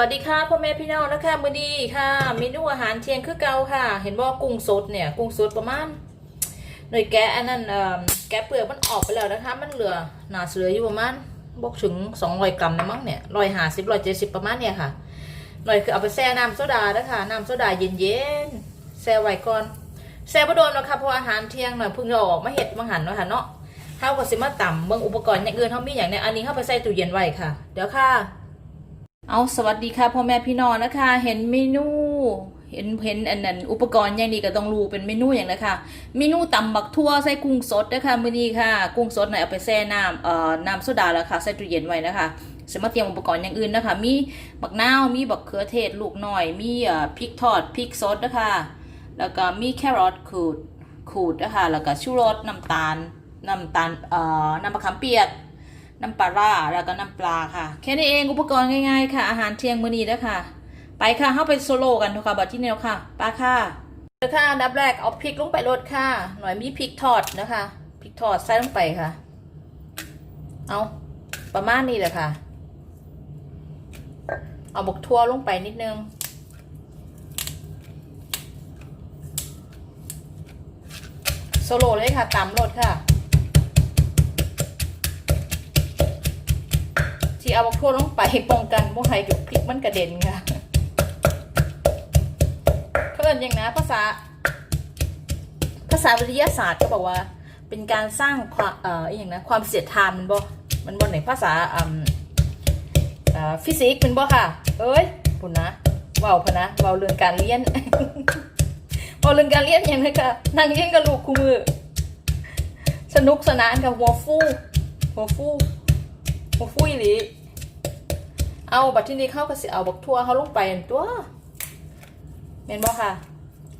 วัสดีค่ะพ่อแม่พี่น้องนะคะมื้อนี้ค่ะเมนูอาหารเที่ยงคือเก่าค่ะ เห็นว่ากุ้งสดเนี่ยกุ้งสดประมาณหน่วยแกะอันนั้นแกะเปลือกมันออกไปแล้วนะคะ มันเหลือหนาเหลืออยู่ประมาณบกถึง200กรัมนะมั้งเนี่ย150 170ประมาณเนี่ยค่ะ หน่อยคือเอาไปแช่น้ำโซดานะคะน้ำโซดาเย็นๆแช่ไว้ก่อนแช่บ่โดนหรอกค่ะเพราะอาหารเที่ยงน่ะเพิ่งจะออกมาเฮ็ดมาหันเนาะค่ะเนาะเฮาก็สิมาต่ำเบิ่งอุปกรณ์อย่างอื่นเฮามีอย่างเนี้ยอันนี้เฮาไปใส่ตู้เย็นไว้ค่ะ เดี๋ยวค่ะ เอาสวัสดีค่ะพ่อแม่พี่น้องนะคะ เห็นเมนู เห็นเห็นอันนั้นอุปกรณ์อย่างนี้ก็ต้องรู้เป็นเมนูอย่างนะคะเมนูตำบักทั่วใส่กุ้งสดนะคะมื้อนี้ค่ะ กุ้งสดเนี่ยเอาไปแช่น้ำเอ่อน้ำโซดาแล้วค่ะใส่ตู้เย็นไว้นะคะสมาเตรียมอุปกรณ์อย่างอื่นนะคะ มีบักนาวมีบักเขือเทศลูกหน่อย มีเอ่อพริกทอดพริกสดนะคะ แล้วก็มีแครอทขูดขูดนะคะแล้วก็ชูรสน้ำตาลน้ำตาลเอ่อน้ำมะขามเปียก น้ำปลาร่าแล้วก็น้ำปลาค่ะ แค่นี้เองอุปกรณ์ง่ายๆค่ะ อาหารเที่ยงมื้อนี้แล้วค่ะ ไปค่ะเข้าไปโซโล่กันทุกค่ะบัดที่นี่แล้วค่ะไปค่ะเดี๋ยวค่ะอันดับแรกเอาพริกลงไปรดค่ะ หน่อยมีพริกทอดนะคะพริกทอดใส่ลงไปค่ะ เอาประมาณนี้แหละค่ะ เอาบกทั่วลงไปนิดนึงโซโล่เลยค่ะตำรสค่ะ เอาบักทั่วลงไปป้องกันบ่ให้เดี๋ยวพริกมันกระเด็นค่ะเพื่อนยังนะภาษา ภาษาวิทยาศาสตร์ก็บอกว่า เป็นการสร้างความเอ่ออย่างนะความเสียดทานมันบ่มันบ่ในภาษาอ่าฟิสิกส์เป็นบ่ค่ะ เอ้ยปุ่นนะเว้าพนะเว้าเรื่องการเรียนเว้าเรื่องการเรียนอย่างนี้ค่ะนั่งเรียนกับลูกคู่มือสนุกสนานกับหัวฟูหัวฟูโอ้ฟุยหลี เอาบัดที่นี้เข้าก็สิเอาบักทั่วเขาลงไปตัวเมนบ่ค่ะ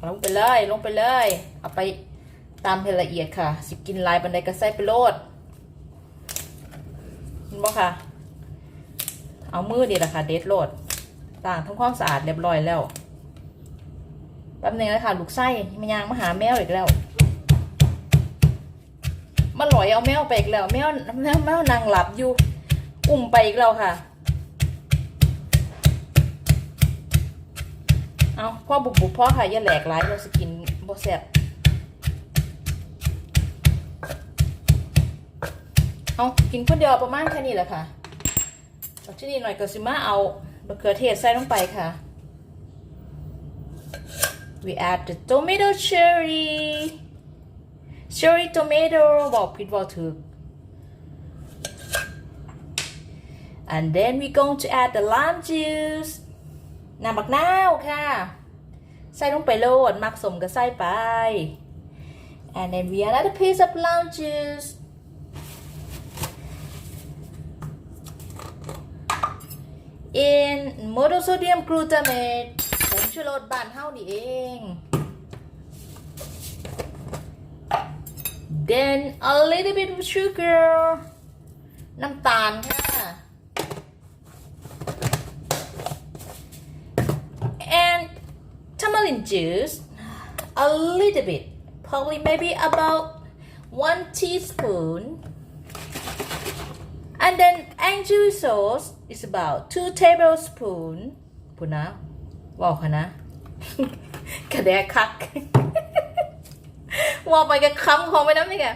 ลงไปเลยลงไปเลย เอาไปตามให้ละเอียดค่ะ สิกินลายบันไดก็ใส่ไปโลดเห็นบ่ค่ะ เอามือดีละค่ะ เด็ดโลดต่างทำความสะอาดเรียบร้อยแล้วแป๊บนึงนะคะลูกไส้มันยางมาหาแมวอีกแล้วมันหลอยเอาแมวไปอีกแล้วแมวแมวแมวนางหลับอยู่อุ่มไปอีกแล้วค่ะ เอาพ่อบุบบุบพ่อค่ะอย่าแหลกร้ายเราสกินบ่แซ่บเอากินคนเดียวประมาณแค่นี้แหละค่ะจากที่นี่หน่อยก็สิมาเอามะเขือเทศใส่ลงไปค่ะ we add the tomato cherry cherry tomato บอกผิดบอกถูก and then we going to add the lime juice น้ำบักนาวค่ะ ใส่ลงไปโลดมักสมก็ใส่ไป and then we add another piece of lime juice in monosodium glutamate ผงชูรสบ้านเฮานี่เอง then a little bit of sugar น้ำตาลค่ะ tamarind juice a little bit probably maybe about one teaspoon and then anchovy sauce is about two tablespoon พูดนะบอกค่ะนะ กระแดกคัก ว่าไปกับคำของไปน้ำนี่ค่ะ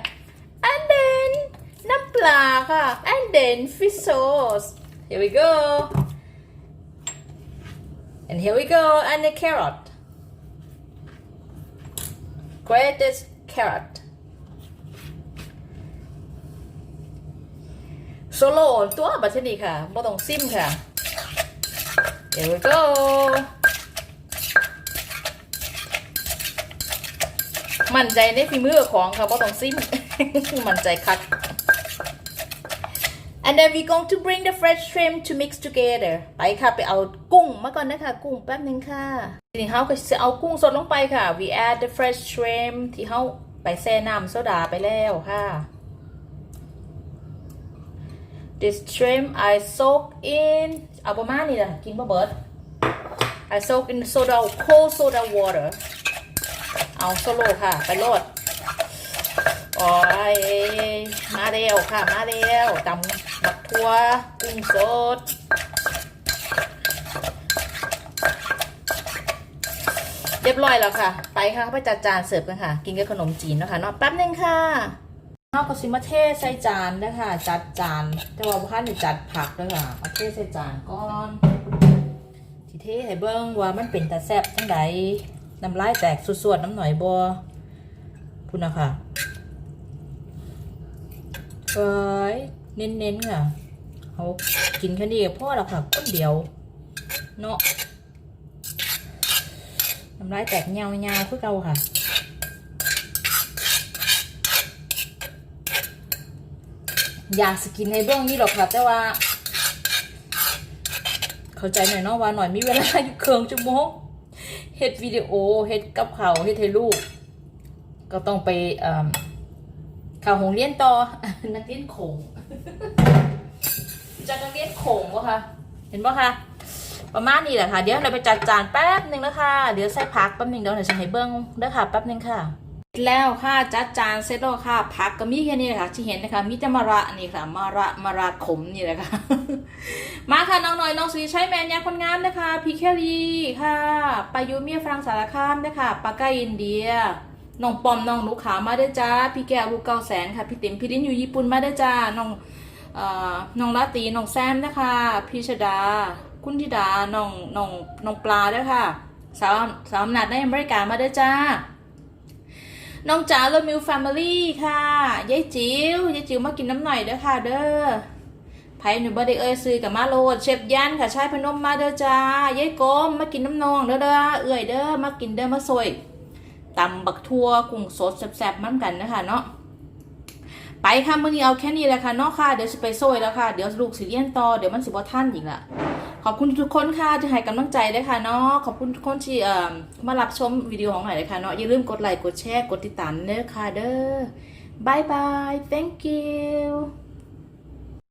and then น้ำปลาค่ะ and then fish sauce here we go and here we go and the carrot Greatest carrot solo ตัวบัชนีค่ะบ่ต้องซิมค่ะ here we go มั่นใจในฝีมือของค่ะบ่ต้องซิม มั่นใจคัก and then we going to bring the fresh shrimp to mix together ไปค่ะ ไปเอากุ้งมาก่อนนะคะ กุ้งแป๊บนึงค่ะทีนี้เขาก็จะเอากุ้งสดลงไปค่ะ we add the fresh shrimp ที่เขาไปแช่น้ำโซดาไปแล้วค่ะ this shrimp I soak in เอาประมาณนี้แหละกินบ่เบิด I soak in soda cold soda water เอาโซโลค่ะ ไปโลดโอ้ยมาเร็วค่ะ มาเร็วตำ คั่วกุ้งสดเรียบร้อยแล้วค่ะ ไปค่ะไปจัดจานเสิร์ฟกันค่ะ กินกับขนมจีนนะคะเนอะแป๊บนึงค่ะนอกก็ซิมาเทใส่จานนะคะจัดจาน แต่ว่าพ่านอยู่จัดผักด้วยค่ะเอาเทใส่จานก่อนทีเทให้เบิ้งว่ามันเป็นตาแซบทั้งใดน้ำลายแตกสวดๆน้ำหน่อยบัวคุณนะคะไป เน้นๆค่ะเขากินแค่นี้ก็พอแล้วค่ะคนเดียวเนาะน้ำลายแตกเงาเงาคือเก่าค่ะอยากสกินให้เบื้องนี้หรอกค่ะ แต่ว่า เข้าใจหน่อยเนาะว่าหน่อยมีเวลาอยู่เครื่องชั่วโมงเฮ็ดวิดีโอเฮ็ดกับเขาวเฮ็ดให้ลูก ก็ต้องไปข่าวหงเรียนต่อนักเรียนโขง จากนักเรียนโขงวะคะ เห็นปะคะ ประมาณนี้แหละค่ะ เดี๋ยวเราไปจัดจานแป๊บหนึ่งนะคะ เดี๋ยวใส่พักแป๊บหนึ่งเดี๋ยวเราจะให้เบิ้งเด้อค่ะแป๊บหนึ่งค่ะ แล้วค่ะจัดจานเสร็จแล้วค่ะ ผักก็มีแค่นี้แหละค่ะ ที่เห็นนะคะ มีแต่มะระนี่ค่ะ มะระ มะระขมนี่แหละค่ะ มาค่ะน้องหน่อยน้องสีใช้แมนยาคนงามนะคะ พี่แครีค่ะปายุเมียฝรั่งสารคามนะคะปากาอินเดีย น้องปอมน้องลูกขาวมาได้จ้า พี่แก้วลูกเก้าแสนค่ะ พี่ติ๋มพี่ลิ้นอยู่ญี่ปุ่นมาได้จ้า น้องเอ่อน้องลาตีน้องแซมนะคะ พี่ชดา คุณธิดา น้องน้องน้องปลาด้วยค่ะ สาวสาวอำนาจในอเมริกามาได้จ้า น้องจ๋าโรมิวแฟมิลี่ค่ะยายจิ๋วยายจิ๋วมากินน้ำหน่อยเด้อค่ะ เด้อไผ่หนูบด้เอ่ยซื้อกับมาโลดเชฟยันค่ะชายพนมมาเด้อจ้ายายกลมมากินน้ำนองเด้อเด้อเอื่อยเด้อมากินเด้อมาซอย ตำบักทั่วกุ้งสดแซ่บๆมั่นกันนะคะเนาะไปค่ะมื้อนี้เอาแค่นี้แหละค่ะเนาะค่ะเดี๋ยวจะไปโซยแล้วค่ะเดี๋ยวลูกสิเรียนต่อเดี๋ยวมันสิบ่ทันอีกละขอบคุณทุกคนค่ะที่ให้กำลังใจด้วยค่ะเนาะขอบคุณทุกคนที่เอ่อมารับชมวิดีโอของหน่อยเลยค่ะเนาะอย่าลืมกดไลค์กดแชร์กดติดตามเด้อค่ะเด้อบายบาย thank you